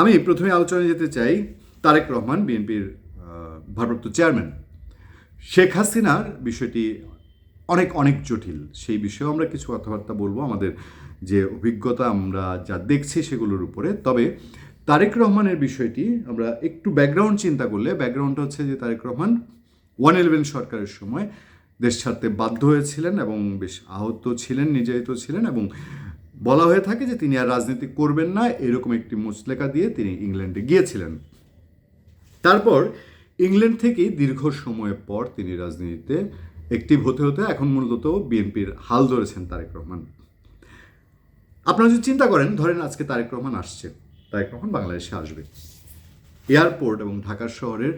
আমি প্রথমে আলোচনায় যেতে চাই তারেক রহমান বিএনপির ভারপ্রাপ্ত চেয়ারম্যান। শেখ হাসিনার বিষয়টি অনেক অনেক জটিল। সেই বিষয়েও আমরা কিছু কথাবার্তা বলব। আমাদের যে অভিজ্ঞতা আমরা যা দেখছি সেগুলোর উপরে। তবে তারেক রহমানের বিষয়টি আমরা একটু ব্যাকগ্রাউন্ড চিন্তা করলে ব্যাকগ্রাউন্ডটা হচ্ছে যে তারেক রহমান ওয়ান ইলেভেন সরকারের সময় দেশ ছাড়তে বাধ্য হয়েছিলেন এবং বেশ আহত ছিলেন, নির্যাতিত ছিলেন এবং বলা হয়ে থাকে যে তিনি আর রাজনীতি করবেন না, এরকম একটি মুচলেকা দিয়ে তিনি ইংল্যান্ডে গিয়েছিলেন। তারপর ইংল্যান্ড থেকেই দীর্ঘ সময়ের পর তিনি রাজনীতিতে অ্যাক্টিভ হতে হতে এখন মূলত বিএনপির হাল ধরেছেন তারেক রহমান। আপনারা যদি চিন্তা করেন, ধরেন আজকে তারেক রহমান আসছে। তারেক রহমান বাংলাদেশে আসবে। এয়ারপোর্ট এবং ঢাকা শহরের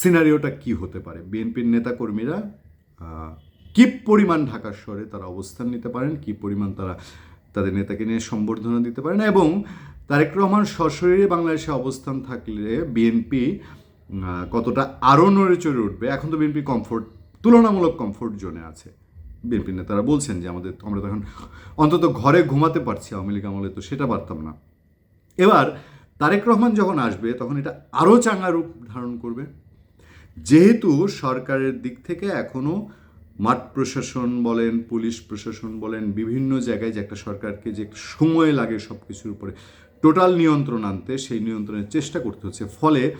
সিনারিওটা কি হতে পারে? বিএনপির নেতাকর্মীরা কি পরিমাণ ঢাকা শহরে তারা অবস্থান নিতে পারেন? কি পরিমাণ তারা তাদের নেতাকে নিয়ে সম্বর্ধনা দিতে পারেন এবং তারেক রহমান সশরীরে বাংলাদেশে অবস্থান থাকলে বিএনপি কতটা আরও নড়ে চড়ে উঠবে? এখন তো বিএনপি কমফোর্ট তুলনামূলক কমফোর্ট জোনে আছে। বিএনপি নেতারা বলছেন যে আমাদের, আমরা তখন অন্তত ঘরে ঘুমাতে পারছি আওয়ামী লীগ আমলে, তো সেটা পারতাম না। এবার তারেক রহমান যখন আসবে, তখন এটা আরও চাঙ্গা রূপ ধারণ করবে। যেহেতু সরকারের দিক থেকে এখনও মাঠ প্রশাসন বলেন, পুলিশ প্রশাসন বলেন, বিভিন্ন জায়গায় যে একটা সরকারকে যে সময় লাগে সব কিছুর উপরে টোটাল নিয়ন্ত্রণ আনতে সেই নিয়ন্ত্রণের চেষ্টা করতে হচ্ছে। ফলে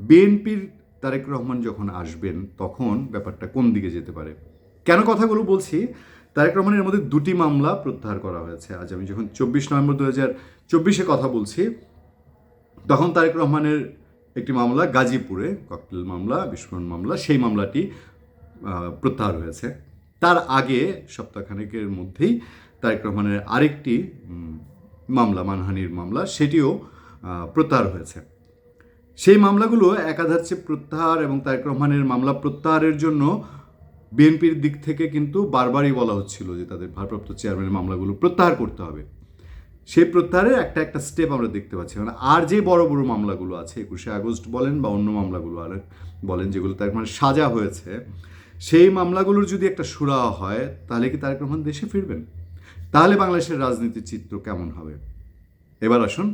বিএনপির তারেক রহমান যখন আসবেন, তখন ব্যাপারটা কোন দিকে যেতে পারে? কেন কথাগুলো বলছি? তারেক রহমানের মধ্যে দুটি মামলা প্রত্যাহার করা হয়েছে। আজ আমি যখন চব্বিশ নভেম্বর দু হাজার চব্বিশে কথা বলছি, তখন তারেক রহমানের একটি মামলা গাজীপুরে, ককটেল মামলা, বিস্ফোরণ মামলা, সেই মামলাটি প্রত্যাহার হয়েছে। তার আগে সপ্তাহখানেকের মধ্যেই তারেক রহমানের আরেকটি মামলা, মানহানির মামলা, সেটিও প্রত্যাহার হয়েছে। সেই মামলাগুলো একাধারছে প্রত্যাহার এবং তারেক রহমানের মামলা প্রত্যাহারের জন্য বিএনপির দিক থেকে কিন্তু বারবারই বলা হচ্ছিল যে তাদের ভারপ্রাপ্ত চেয়ারম্যানের মামলাগুলো প্রত্যাহার করতে হবে। সেই প্রত্যাহারের একটা একটা স্টেপ আমরা দেখতে পাচ্ছি। মানে আর যে বড় বড় মামলাগুলো আছে, একুশে আগস্ট বলেন বা অন্য মামলাগুলো আর বলেন, যেগুলো তার মানে সাজা হয়েছে সেই মামলাগুলোর যদি একটা সুরা হয়, তাহলে কি তারেক রহমান দেশে ফিরবেন? তাহলে বাংলাদেশের রাজনীতির চিত্র কেমন হবে? এবার আসুন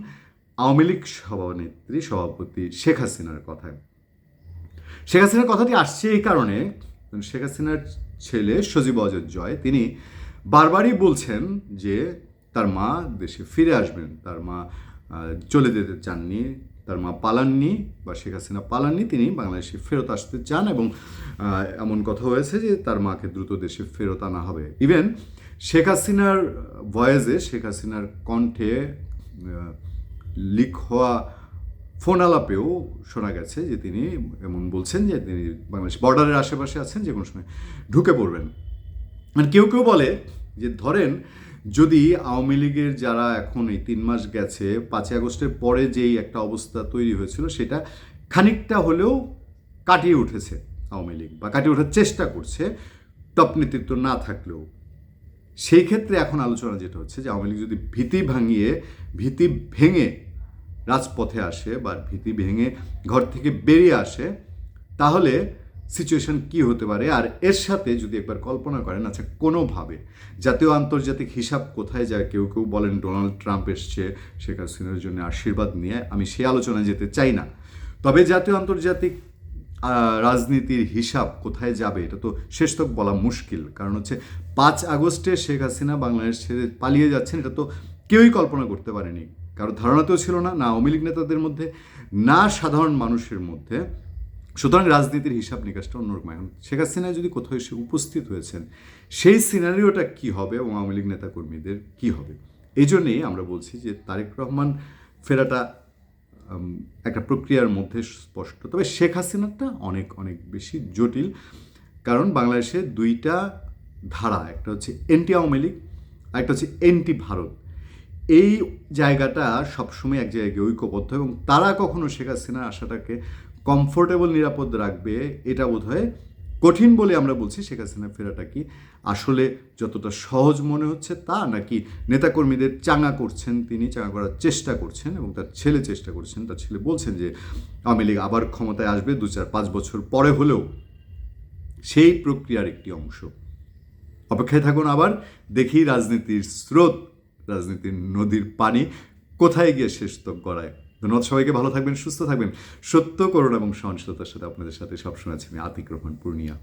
আওয়ামী লীগ সভানেত্রী সভাপতি শেখ হাসিনার কথায়। শেখ হাসিনার কথাটি আসছে এই কারণে শেখ হাসিনার ছেলে সজীব অজয় জয়, তিনি বারবারই বলছেন যে তার মা দেশে ফিরে আসবেন, তার মা চলে যেতে চাননি তার মা পালাননি বা শেখ হাসিনা পালাননি, তিনি বাংলাদেশে ফেরত আসতে চান এবং এমন কথা হয়েছে যে তার মাকে দ্রুত দেশে ফেরত আনা হবে। ইভেন শেখ হাসিনার ভয়েসে শেখ হাসিনার কণ্ঠে লিক হওয়া ফোন আলাপেও শোনা গেছে যে তিনি এমন বলছেন যে তিনি বাংলাদেশ বর্ডারের আশেপাশে আছেন যে কোনো সময় ঢুকে পড়বেন। আর কেউ কেউ বলে যে, ধরেন যদি আওয়ামী লীগের যারা এখন এই তিন মাস গেছে, পাঁচই আগস্টের পরে যেই একটা অবস্থা তৈরি হয়েছিল, সেটা খানিকটা হলেও কাটিয়ে উঠেছে আওয়ামী লীগ বা কাটিয়ে ওঠার চেষ্টা করছে, টপ নেতৃত্ব না থাকলেও। সেই ক্ষেত্রে এখন আলোচনা যেটা হচ্ছে যে, আওয়ামী লীগ যদি ভীতি ভাঙিয়ে, ভীতি ভেঙে রাজপথে আসে বা ভীতি ভেঙে ঘর থেকে বেরিয়ে আসে, তাহলে সিচুয়েশন কি হতে পারে? আর এর সাথে যদি একবার কল্পনা করেন আচ্ছা কোনোভাবে জাতীয় আন্তর্জাতিক হিসাব কোথায় যায়? কেউ কেউ বলেন ডোনাল্ড ট্রাম্প এসছে, শেখ হাসিনার জন্য আশীর্বাদ নিয়ে। আমি সে আলোচনায় যেতে চাই না। তবে জাতীয় আন্তর্জাতিক রাজনীতির হিসাব কোথায় যাবে? এটা তো শেষ তক বলা মুশকিল। কারণ হচ্ছে পাঁচ আগস্টে শেখ হাসিনা বাংলাদেশ ছেড়ে পালিয়ে যাচ্ছেন, এটা তো কেউই কল্পনা করতে পারেনি। কারও ধারণাতেও ছিল না না আওয়ামী লীগ নেতাদের মধ্যে, না সাধারণ মানুষের মধ্যে। সুতরাং রাজনীতির হিসাব নিকাশটা অন্যরকম এখন শেখ হাসিনা যদি কোথাও এসে উপস্থিত হয়েছেন, সেই সিনারিওটা কি হবে এবং আওয়ামী লীগ নেতাকর্মীদের কি হবে? এই জন্যেই আমরা বলছি যে তারেক রহমান ফেরাটা একটা প্রক্রিয়ার মধ্যে স্পষ্ট। তবে শেখ হাসিনারটা অনেক অনেক বেশি জটিল। কারণ বাংলাদেশে দুইটা ধারা, একটা হচ্ছে এন্টি আওয়ামী লীগ একটা হচ্ছে এন্টি ভারত। এই জায়গাটা সবসময় এক জায়গায় ঐক্যবদ্ধ এবং তারা কখনো শেখ হাসিনার আশাটাকে কমফোর্টেবল নিরাপদ রাখবে, এটা বোধ হয় কঠিন বলে আমরা বলছি। শেখ হাসিনা ফেরাটা কি আসলে যতটা সহজ মনে হচ্ছে তা, নাকি নেতাকর্মীদের চাঙা করছেন তিনি চাঙা করার চেষ্টা করছেন এবং তার ছেলে চেষ্টা করছেন। তার ছেলে বলছেন যে, আওয়ামী লীগ আবার ক্ষমতায় আসবে দু চার পাঁচ বছর পরে হলেও সেই প্রক্রিয়ার একটি অংশ। অপেক্ষায় থাকুন আবার, দেখি রাজনীতির স্রোত, রাজনীতির নদীর পানি কোথায় গিয়ে শেষ তক গড়ায়। ধন্যবাদ সবাইকে, ভালো থাকবেন, সুস্থ থাকবেন। সত্য, করুণ এবং সহনশীলতার সাথে আপনাদের সাথে সবসময় আছি আমি আতিক রহমান পূর্ণিয়া।